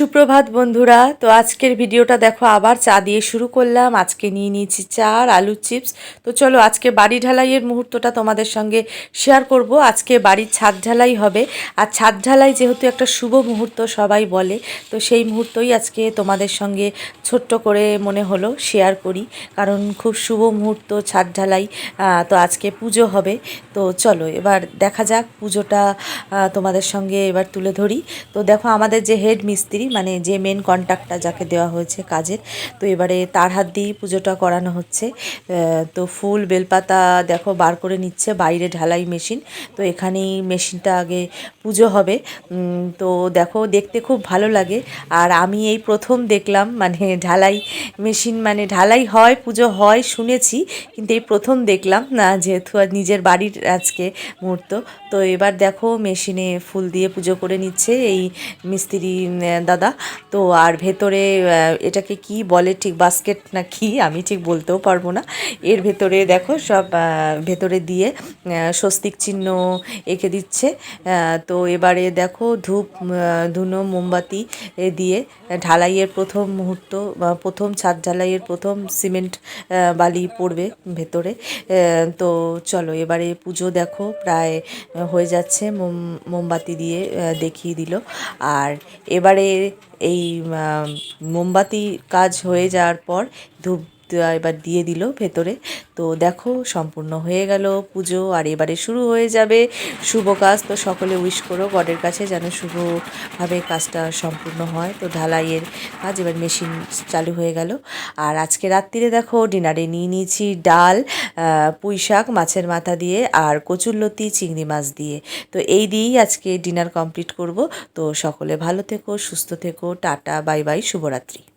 সুপ্রভাত বন্ধুরা, তো আজকের ভিডিওটা দেখো, আবার চা দিয়ে শুরু করলাম। আজকে নিয়ে নিয়েছি চা আর আলুর চিপস। তো চলো, আজকে বাড়ি ঢালাইয়ের মুহূর্তটা তোমাদের সঙ্গে শেয়ার করব। আজকে বাড়ির ছাদ ঢালাই হবে। আর ছাদ ঢালাই যেহেতু একটা শুভ মুহূর্ত, সবাই বলে, তো সেই মুহূর্তই আজকে তোমাদের সঙ্গে ছোট্ট করে মনে হলো শেয়ার করি। কারণ খুব শুভ মুহূর্ত ছাদ ঢালাই তো আজকে পুজো হবে। তো চলো, এবার দেখা যাক পুজোটা তোমাদের সঙ্গে এবার তুলে ধরি। তো দেখো, আমাদের যে হেড মিস্ত্রি মানে যে মেন কন্ট্রাক্টটা যাকে দেওয়া হয়েছে কাজের। তো এবারে তার হাত দিয়েই পুজোটা করানো হচ্ছে। তো ফুল বেলপাতা দেখো বার করে নিচ্ছে বাইরে ঢালাই মেশিন। তো এখানেই মেশিনটা আগে পুজো হবে। তো দেখো দেখতে খুব ভালো লাগে। আর আমি এই প্রথম দেখলাম মানে ঢালাই মেশিন মানে ঢালাই হয় পুজো হয় শুনেছি। কিন্তু এই প্রথম দেখলাম না যেহেতু আর নিজের বাড়ির আজকে মুহূর্ত। তো এবার দেখো মেশিনে ফুল দিয়ে পুজো করে নিচ্ছে। এই মিস্ত্রি উম, দাদা। তো আর ভেতরে এটাকে কি বলে ঠিক বাস্কেট না কি, আমি ঠিক বলতেও পারব না। এর ভেতরে দেখো সব ভেতরে দিয়ে স্বস্তিক চিহ্ন এঁকে দিচ্ছে। তো এবারে দেখো ধূপ ধুনো, মোমবাতি দিয়ে ঢালাইয়ের প্রথম মুহূর্ত প্রথম ছাদ ঢালাইয়ের প্রথম সিমেন্ট বালি পড়বে ভেতরে। তো চলো এবারে পুজো দেখো, প্রায় হয়ে যাচ্ছে। মোম, মোমবাতি দিয়ে দেখিয়ে দিল। আর এবারে এই মোমবাতি কাজ হয়ে যাওয়ার পর ধূপ এবার দিয়ে দিল ভেতরে। তো দেখো, সম্পূর্ণ হয়ে গেল পুজো আর এবারে শুরু হয়ে যাবে। শুভ কাজ তো সকলে উইশ করো, গডের কাছে যেন শুভভাবে কাজটা সম্পূর্ণ হয়। তো ঢালাইয়ের কাজ এবার মেশিন চালু হয়ে গেল। আর আজকে রাত্রিরে দেখো, ডিনারে নিয়ে নিয়েছি ডাল পুঁই শাক, মাছের মাথা দিয়ে আর কচুরলতি চিংড়ি মাছ দিয়ে। তো এই দিয়েই আজকে ডিনার কমপ্লিট করব। তো সকলে ভালো থেকো, সুস্থ থেকো, টাটা, বাই বাই, শুভরাত্রি।